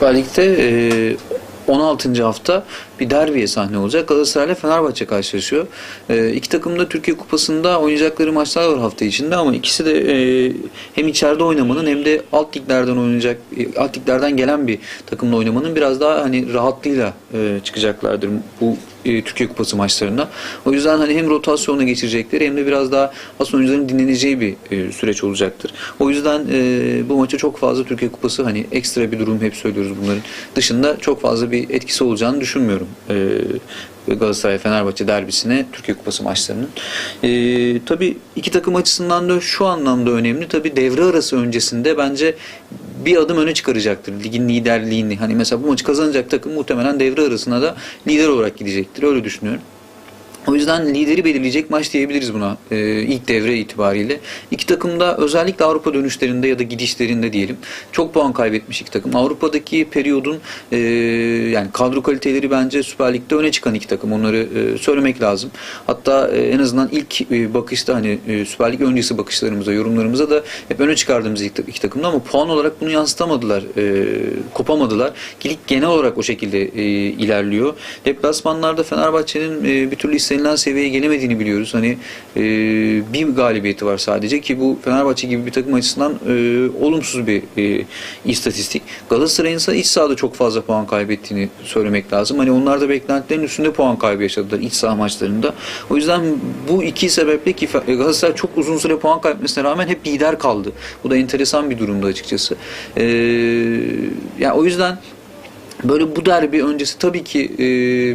Süper Lig'de 16. hafta bir derbiye sahne olacak. Galatasaray ile Fenerbahçe karşılaşıyor. E, iki takım da Türkiye Kupası'nda oynayacakları maçlar var hafta içinde ama ikisi de e, hem içeride oynamanın hem de alt liglerden oynayacak e, alt liglerden gelen bir takımla oynamanın biraz daha hani rahatlığıyla e, çıkacaklardır bu e, Türkiye Kupası maçlarına. O yüzden hani hem rotasyona geçirecekleri hem de biraz daha aslında oyuncuların dinleneceği bir e, süreç olacaktır. O yüzden e, bu maça çok fazla Türkiye Kupası hani ekstra bir durum hep söylüyoruz bunların dışında çok fazla bir etkisi olacağını düşünmüyorum. E, Galatasaray Fenerbahçe derbisine Türkiye Kupası maçlarının. E, tabii iki takım açısından da şu anlamda önemli. Tabii devre arası öncesinde bence bir adım öne çıkaracaktır ligin liderliğini. Hani mesela bu maçı kazanacak takım muhtemelen devre arasına da lider olarak gidecektir. Öyle düşünüyorum. O yüzden lideri belirleyecek maç diyebiliriz buna e, ilk devre itibariyle. İki takım da özellikle Avrupa dönüşlerinde ya da gidişlerinde diyelim çok puan kaybetmiş iki takım. Avrupa'daki periyodun e, yani kadro kaliteleri bence Süper Lig'de öne çıkan iki takım. Onları e, söylemek lazım. Hatta e, en azından ilk e, bakışta hani e, Süper Lig öncesi bakışlarımıza, yorumlarımıza da hep öne çıkardığımız iki, takımda ama puan olarak bunu yansıtamadılar. E, kopamadılar. Lig genel olarak o şekilde e, ilerliyor. Deplasmanlarda Fenerbahçe'nin e, bir türlü istenilen seviyeye gelemediğini biliyoruz. Hani e, bir galibiyeti var sadece ki bu Fenerbahçe gibi bir takım açısından e, olumsuz bir e, istatistik. Galatasaray'ın ise iç sahada çok fazla puan kaybettiğini söylemek lazım. Hani onlar da beklentilerin üstünde puan kaybı yaşadılar iç saha maçlarında. O yüzden bu iki sebeple ki Galatasaray çok uzun süre puan kaybetmesine rağmen hep lider kaldı. Bu da enteresan bir durumda açıkçası. E, yani o yüzden Böyle bu derbi öncesi tabii ki e,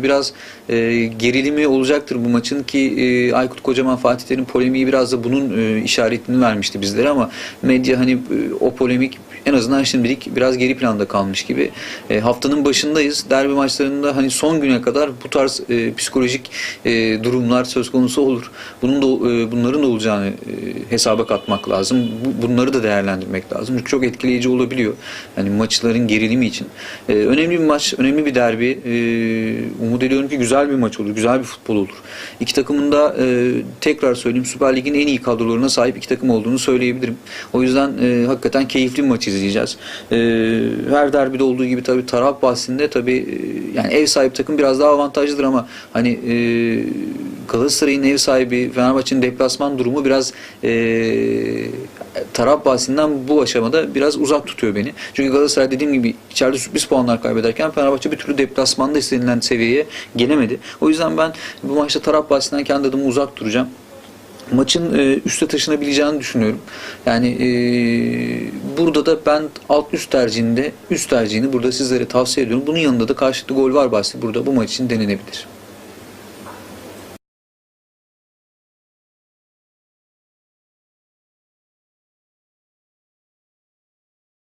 biraz e, gerilimi olacaktır bu maçın ki e, Aykut Kocaman Fatih Terim polemiği biraz da bunun e, işaretini vermişti bizlere ama medya hani e, o polemik en azından şimdilik biraz geri planda kalmış gibi. E, haftanın başındayız. Derbi maçlarında hani son güne kadar bu tarz e, psikolojik e, durumlar söz konusu olur. Bunun da e, bunların da olacağını e, hesaba katmak lazım. Bu, bunları da değerlendirmek lazım. Çünkü çok etkileyici olabiliyor. Hani maçların gerilimi için. E, önemli bir maç, önemli bir derbi. E, umut ediyorum ki güzel bir maç olur, güzel bir futbol olur. İki takımın da e, tekrar söyleyeyim Süper Lig'in en iyi kadrolarına sahip iki takım olduğunu söyleyebilirim. O yüzden e, hakikaten keyifli bir maç izleyeceğiz. E, her derbide olduğu gibi tabii taraf bahsinde tabii e, yani ev sahibi takım biraz daha avantajlıdır ama hani e, Galatasaray'ın ev sahibi Fenerbahçe'nin deplasman durumu biraz e, taraf bahsinden bu aşamada biraz uzak tutuyor beni. Çünkü Galatasaray dediğim gibi içeride sürpriz puanlar kaybederken Fenerbahçe bir türlü deplasmanda istenilen seviyeye gelemedi. O yüzden ben bu maçta taraf bahsinden kendi adımı uzak duracağım maçın e, üste taşınabileceğini düşünüyorum. Yani e, burada da ben alt üst tercihinde üst tercihini burada sizlere tavsiye ediyorum. Bunun yanında da karşılıklı gol var bahsi burada bu maç için denenebilir.